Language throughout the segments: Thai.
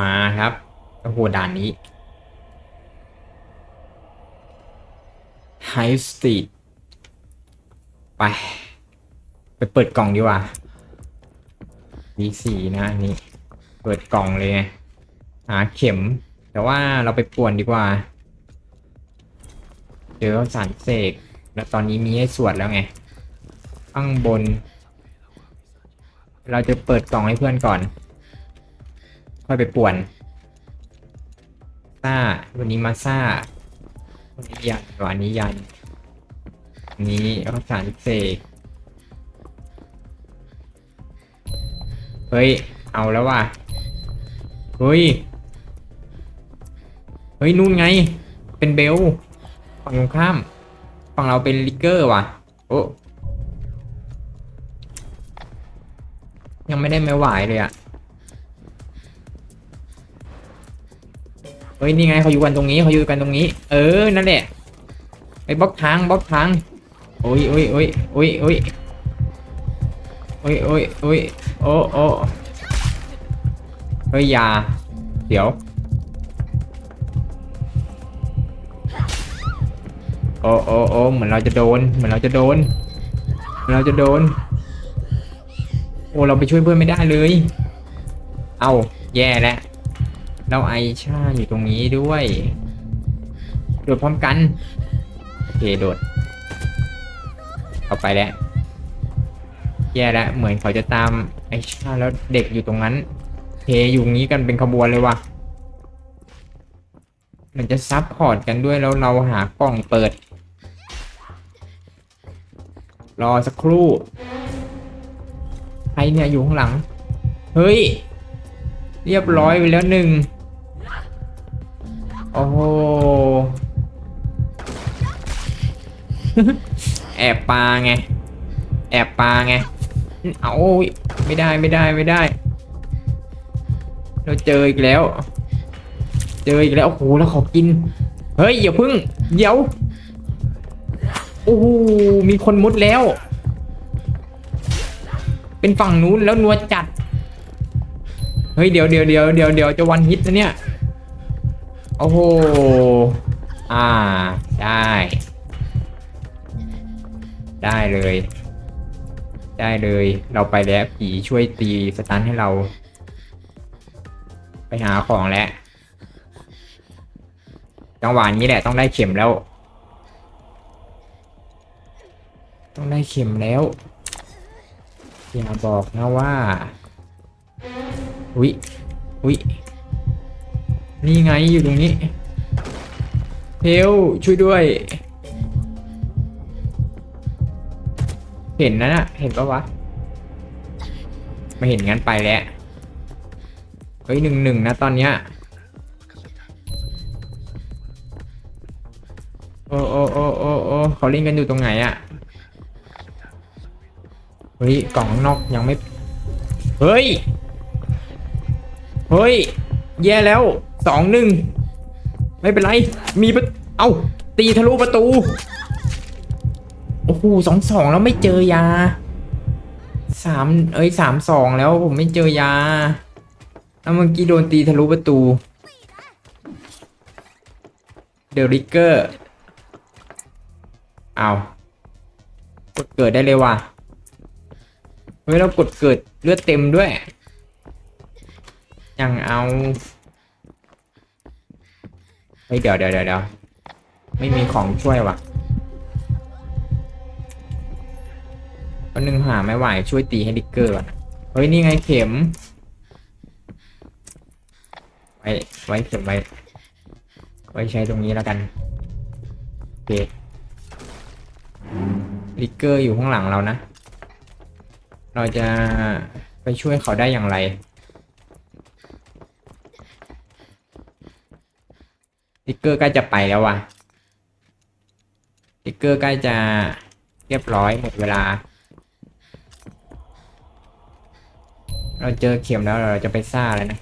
มาครับโอ้โหด่านนี้ไฮสตีดไป ไปเปิดกล่องดีกว่า V4 นะอันนี้ เปิดกล่องเลยหาเข็ม แต่ว่าเราไปป่วนดีกว่า เจอข้าวสารเสก แล้วตอนนี้มีให้สวดแล้วไง ข้างบน เราจะเปิดกล่องให้เพื่อนก่อน ค่อยไปป่วนซ่าวันนี้มาซ่าวันนี้ยันวันนี้ยันอันนี้ข้าวสารเสกเฮ้ย เอาแล้วว่ะ เฮ้ย เฮ้ย นู่นไง เป็นเบล ฝั่งตรงข้าม ฝั่งเราเป็นลิกเกอร์ว่ะ โอ้ ยังไม่ได้ไม่ไหวเลยอะ ฮ้ยนี่ไงเขาอยู่กันตรงนี้เขาอยู่กันตรงนี้ เออนั่นแหละไปบล็อกทางบล็อกทางโอ้ยโอ้ยโอ้ยโอ้ยโอ้ยโอ้ยโอ้ยโอ้ยโอ้โอ้เฮ้ยยาเดี๋ยวโอ้โอ้โอ้เหมือนเราจะโดนเหมือนเราจะโดนเหมือนเราจะโดน โอ้เราไปช่วยเพื่อนไม่ได้เลย เอาแย่แล้ว เราไอชาอยู่ตรงนี้ด้วย โดดพร้อมกันโอเคโดดเอาไปแล้วแย่แล้วเหมือนเขาจะตามไอชาแล้วเด็กอยู่ตรงนั้นเทอยู่งี้กันเป็นขบวนเลยว่ะมันจะซับพอร์ตกันด้วยแล้วเราหากล่องเปิด รอสักครู่ใครเนี่ยอยู่ข้างหลัง เฮ้ย เรียบร้อยไปแล้วหนึ่ง โอ้โห แอบปลาไง แอบปลาไง เอาไม่ได้ไม่ได้ไม่ได้ เราเจออีกแล้ว เจออีกแล้ว โอ้โหแล้วขอกิน เฮ้ยอย่าพึ่ง เดี๋ยว โอ้โห มีคนมุดแล้ว เป็นฝั่งนู้นแล้วนัวจัด เฮ้ยเดี๋ยวเดี๋ยวเดี๋ยวเดี๋ยวเดี๋ยวจะวันฮิตนะเนี่ย โอ้โห อ่า ได้ ได้เลย ได้เลย เราไปแล้วผีช่วยตีสตันให้เรา ไปหาของแล้ว จังหวะนี้แหละต้องได้เข็มแล้ว ต้องได้เข็มแล้ว อย่าบอกนะว่า อุ๊ย อุ๊ย นี่ไงอยู่ตรงนี้เฮลช่วยด้วย เห็นนะน่ะ เห็นปะวะ ไม่เห็นงั้นไปแล้ว เฮ้ยหนึ่งหนึ่งนะตอนเนี้ย โอ้โอ้โอ้โอ้โอ้เขาเล่นกันอยู่ตรงไหนอะเฮ้ยกล่องนอกยังไม่ เฮ้ย เฮ้ย แย่แล้ว สองหนึ่งไม่เป็นไร มีปะเอ้า ตีทะลุประตู โอ้โหสองสองแล้วไม่เจอยาสามเอ้ยสามสองแล้วผมไม่เจอยา แล้วเมื่อกี้โดนตีทะลุประตู เดลิเกอร์เอากดเกิดได้เลยว่ะเฮ้ยเรากดเกิดเลือดเต็มด้วยยังเอา ฮ้ยเดี๋ยวเดี๋ยวเดี๋ยวไม่มีของช่วยว่ะก็นึงหาไม่ไหวช่วยตีให้ดิกเกอร์ก่อนเฮ้ยนี่ไงเข็ม ไว้ไว้เข็มไว้ไว้ใช้ตรงนี้แล้วกันโอเคลิกเกอร์อยู่ข้างหลังเรานะ เราจะไปช่วยเขาได้อย่างไร ลิกเกอร์ใกล้จะไปแล้วว่ะลิกเกอร์ใกล้จะเรียบร้อยหมดเวลา เราเจอเข็มแล้วเราจะไปซ่าแล้วนะ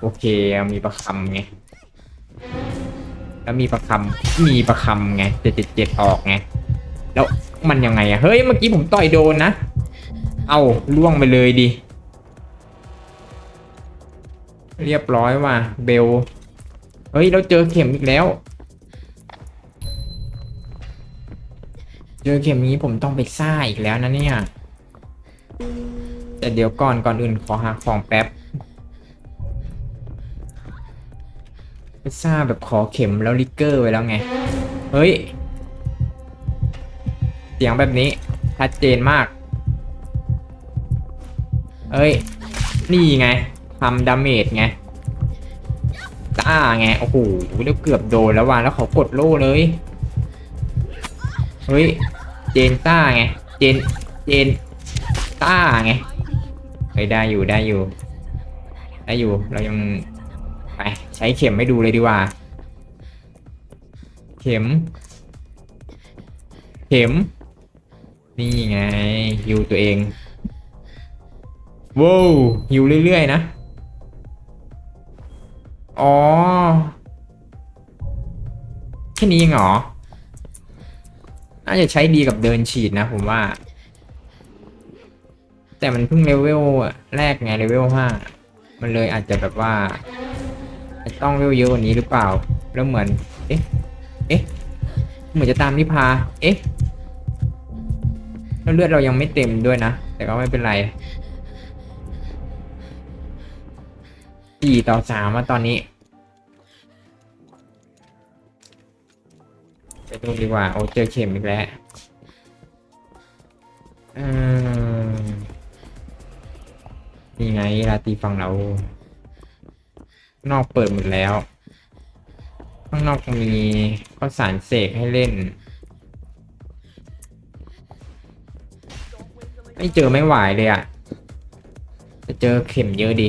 โอเคมีประคำไง แล้วมีประคำมีประคำไงเจ็ดเจ็ดเจ็ดออกไง แล้วมันยังไงอะเฮ้ยเมื่อกี้ผมต่อยโดนนะ เอาล่วงไปเลยดิ เรียบร้อยว่ะเบล เฮ้ยเราเจอเข็มอีกแล้ว เจอเข็มนี้ผมต้องไปซ่าอีกแล้วนะเนี่ย แต่เดี๋ยวก่อนก่อนอื่นขอหาของแป๊บไปซ่าแบบขอเข็มแล้วลิกเกอร์ไว้แล้วไง เฮ้ย เสียงแบบนี้ชัดเจนมาก เอ้ย นี่ไงทำดาเมจไง ต้าไง โอ้โหเดี๋ยวเกือบโดนแล้วว่ะแล้วเขากดโล่เลย เฮ้ย เจนต้าไง เจน เจนต้าไงเฮ้ยได้อยู่ได้อยู่ ได้อยู่ เรายังไปใช้เข็มไม่ดูเลยดีกว่า เข็ม เข็ม นี่ไงฮิวตัวเองว้าวฮิวเรื่อยๆนะ อ๋อ แค่นี้เองเหรอ น่าจะใช้ดีกับเดินฉีดนะผมว่า แต่มันเพิ่งเลเวลแรกไงเลเวลห้า มันเลยอาจจะแบบว่า ต้องเลเวลเยอะกว่านี้หรือเปล่า แล้วเหมือน เอ๊ะ เอ๊ะ เหมือนจะตามนิพา เอ๊ะแล้วเลือดเรายังไม่เต็มด้วยนะ แต่ก็ไม่เป็นไร สี่ต่อสามอะตอนนี้ ไปดูดีกว่า โอ้เจอเข็มอีกแล้วอืมนี่ไงราตีฝั่งเรา นอกเปิดหมดแล้ว ข้างนอกมีข้าสารเสกให้เล่น ไม่เจอไม่ไหวเลยอะ จะเจอเข็มเยอะดี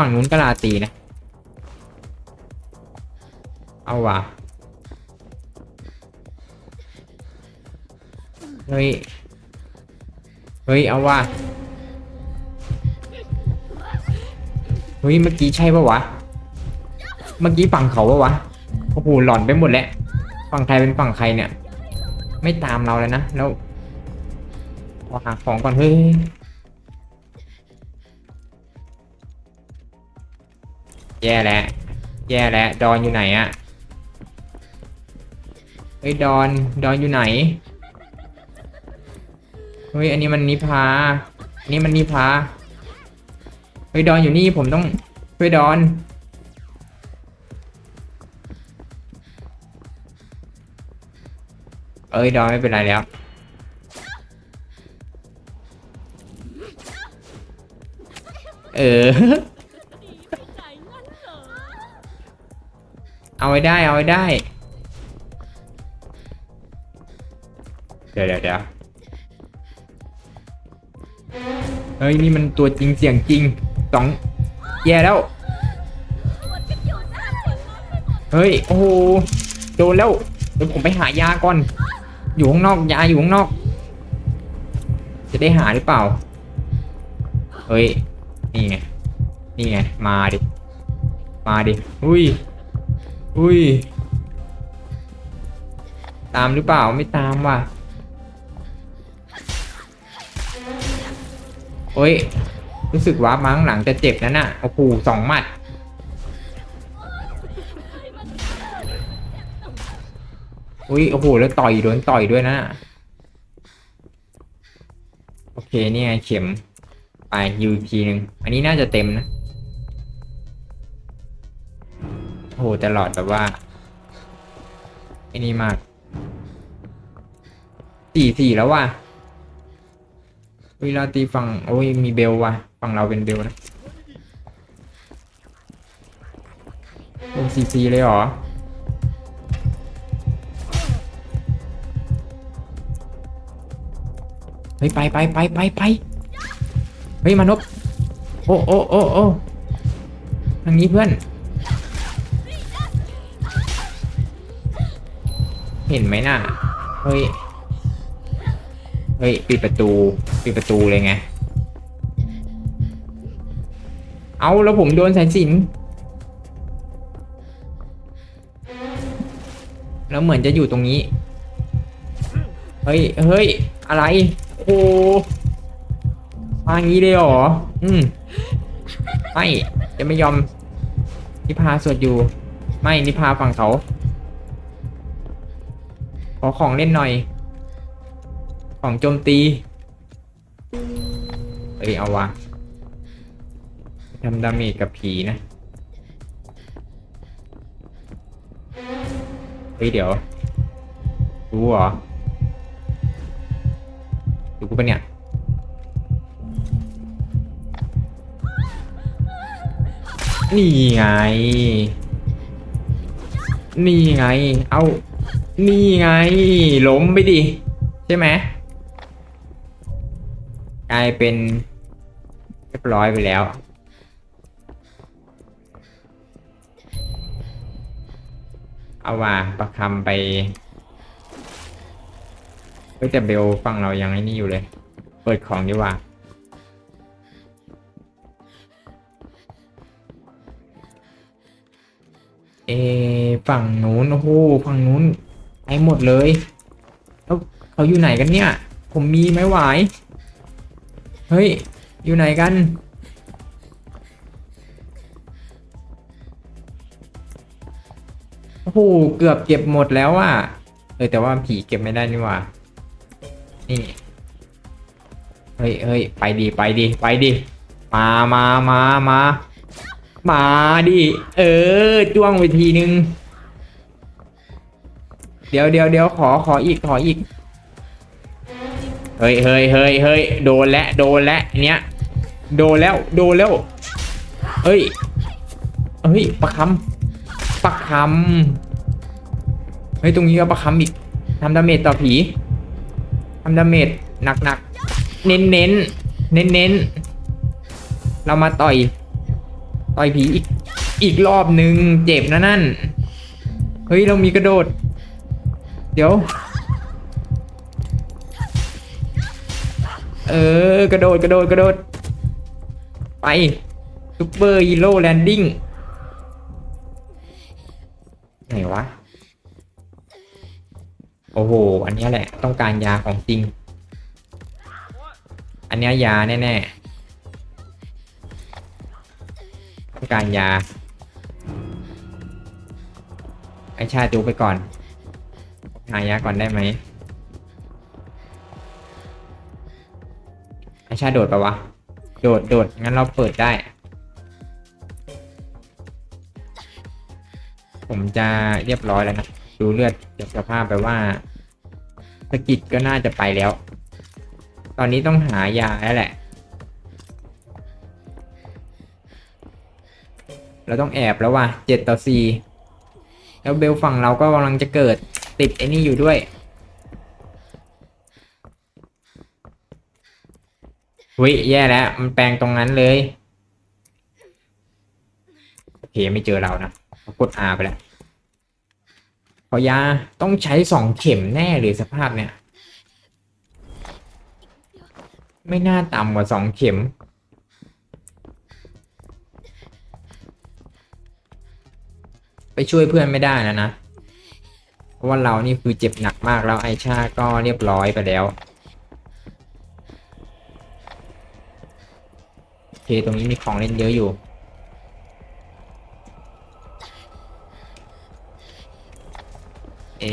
ฝั่งนู้นก็ลาตีนะ เอาว่ะเฮ้ย เฮ้ย เอาว่ะเฮ้ย เมื่อกี้ใช่ปะวะ เมื่อกี้ฝั่งเขาปะวะ โอ้โห หลอนไปหมดแล้ว ฝั่งไทยเป็นฝั่งใครเนี่ย ไม่ตามเราเลยนะ แล้วขอหาของก่อนเฮ้ย แย่แล้วแย่แล้วดอนอยู่ไหนอะเฮ้ยดอนดอนอยู่ไหนเฮ้ยอันนี้มันนิพาอันนี้มันนิพาเฮ้ยดอนอยู่นี่ผมต้องช่วยดอนเอ้ยดอนไม่เป็นไรแล้วเออ เอาไว้ได้ เอาไว้ได้ เดี๋ยวเดี๋ยวเดี๋ยวเฮ้ยนี่มันตัวจริงเสียงจริงสองแย่แล้ว เฮ้ยโอ้โหโดนแล้วเดี๋ยวผมไปหายาก่อน อยู่ข้างนอกยาอยู่ข้างนอก จะได้หาหรือเปล่า เฮ้ยนี่ไงนี่ไงมาดิมาดิอุ้ย อุ้ย ตามหรือเปล่าไม่ตามว่ะ โอ้ย รู้สึกว่ามั้งหลังจะเจ็บนั่นน่ะโอ้โหสองหมัด อุ้ยโอ้โหแล้วต่อยโดนต่อยด้วยนะโอเคนี่ไงเข็ม ไปยูอีกทีหนึ่งอันนี้น่าจะเต็มนะ โหแต่หลอดแบบว่าไอ้นี่มากสี่สี่แล้วว่ะเวลาตีฝั่งโอ้ยมีเบลว่ะฝั่งเราเป็นเบลนะโอ้สี่สี่เลยเหรอเฮ้ยไปไปไปไปไปเฮ้ยมานพโอ้โอ้โอ้โอ้ทางนี้เพื่อน เห็นไหมน่ะ เฮ้ย เฮ้ย ปิดประตู ปิดประตูเลยไง เอาแล้วผมโดนสายสิน แล้วเหมือนจะอยู่ตรงนี้ เฮ้ย เฮ้ย อะไร โอ้มางี้เลยเหรอ อืม ไม่ จะไม่ยอม นิพาสวดอยู่ ไม่ นิพาฝั่งเขา ขอของเล่นหน่อย ของโจมตี เอ้ยเอาวะทำดาเมจกับผีนะ เฮ้ยเดี๋ยว รู้เหรอดูกูปะเนี่ยนี่ไง นี่ไง เอา นี่ไง ล้มไปดิ ใช่ไหมกลายเป็นเรียบร้อยไปแล้ว เอาว่าประคำไปเฮ้ยแต่เบลฟังเรายังไอ้นี่อยู่เลย เปิดของดีกว่าเอฝั่งนู้นโอ้โหฝั่งนู้น ไปหมดเลยแล้วเขาอยู่ไหนกันเนี่ย ผมมีไม้หวายเฮ้ย อยู่ไหนกัน โอ้โห เกือบเก็บหมดแล้วอะเออแต่ว่าผีเก็บไม่ได้นี่ว่า นี่ เฮ้ยเฮ้ยไปดีไปดีไปดีมามามามา มาดิ เออ จ้วงไปทีนึง เดี๋ยวเดี๋ยวเดี๋ยวขอขออีกขออีก เฮ้ยเฮ้ยเฮ้ยเฮ้ยโดนแล้วโดนแล้วเนี้ยโดนแล้วโดนแล้วเฮ้ยเฮ้ยประคำประคำเฮ้ยตรงนี้ก็ประคำอีกทำดาเมจต่อผีทำดาเมจหนักหนักเน้นเน้นเน้นเน้นเรามาต่อย ต่อยผีอีกอีกรอบหนึ่งเจ็บนะนั่น เฮ้ย เรามีกระโดด ดี๋ยว เออกระโดดกระโดดกระโดด ไปซูเปอร์ฮีโร่แลนดิ้งไหนวะ โอ้โห อันนี้แหละ ต้องการยาของจริง อันนี้ยยาแน่ๆ ต้องการยาไอชาจูไปก่อน หายาก่อนได้ไหมไอชาโดดปะวะ โดดโดดงั้นเราเปิดได้ ผมจะเรียบร้อยแล้วนะ ดูเลือดเก็บสภาพไปว่าสกิดก็น่าจะไปแล้ว ตอนนี้ต้องหายาแล้วแหละ เราต้องแอบแล้วว่ะเจ็ดต่อสี่แล้วเบลฝั่งเราก็กำลังจะเกิด ติดไอ้นี่อยู่ด้วยหุยแย่แล้ว มันแปลงตรงนั้นเลยโอเคไม่เจอเรานะกด R ไปแล้วขอยาต้องใช้สองเข็มแน่เลยสภาพเนี่ย ไม่น่าต่ำกว่าสองเข็ม ไปช่วยเพื่อนไม่ได้นะนะ เพราะว่าเรานี่คือเจ็บหนักมากแล้วไอชาก็เรียบร้อยไปแล้วโอเคตรงนี้มีของเล่นเยอะอยู่เอ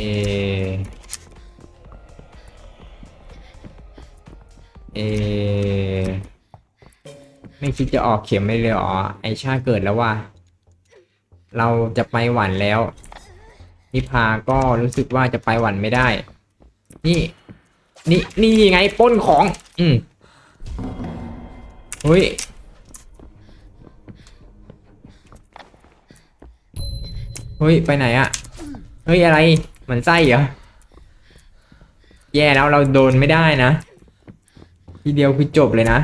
เอไม่คิดจะออกเข็มไม่เลยเหรอไอชาเกิดแล้วว่า เราจะไปหวันแล้ว นิพาก็รู้สึกว่าจะไปหวันไม่ได้ นี่นี่นี่ไงป้นของ อืมเฮ้ยเฮ้ย ไปไหนอะเฮ้ย อะไรเหมือนไส้เหรอ แย่แล้วเราโดนไม่ได้นะ ทีเดียวคือจบเลยนะ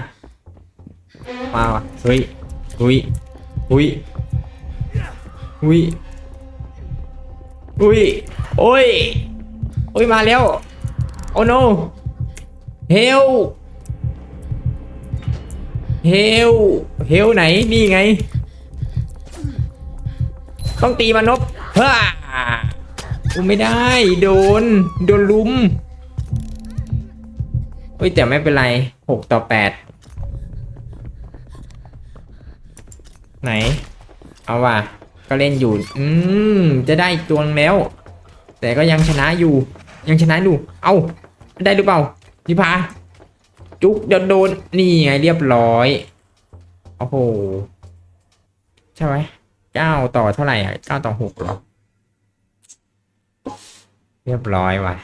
มาว่ะเฮ้ยหุยหุยหุย หุยโอ้ยโอ้ยมาแล้ว โอ้ no เฮลเฮลเฮลไหนนี่ไง ต้องตีมันนบเฮ้อกูไม่ได้ โดน โดนลุมเฮ้ย แต่ไม่เป็นไรหกต่อแปดไหน เอาว่ะ ก็เล่นอยู่ อืม จะได้ตัวนึงแล้ว แต่ก็ยังชนะอยู่ ยังชนะอยู่ เอาได้หรือเปล่าพิพา จุกเดี๋ยวโดน นี่ไงเรียบร้อย โอ้โห ใช่ไหมเก้าต่อเท่าไหร่อะเก้าต่อหกหรอ เรียบร้อยว่ะ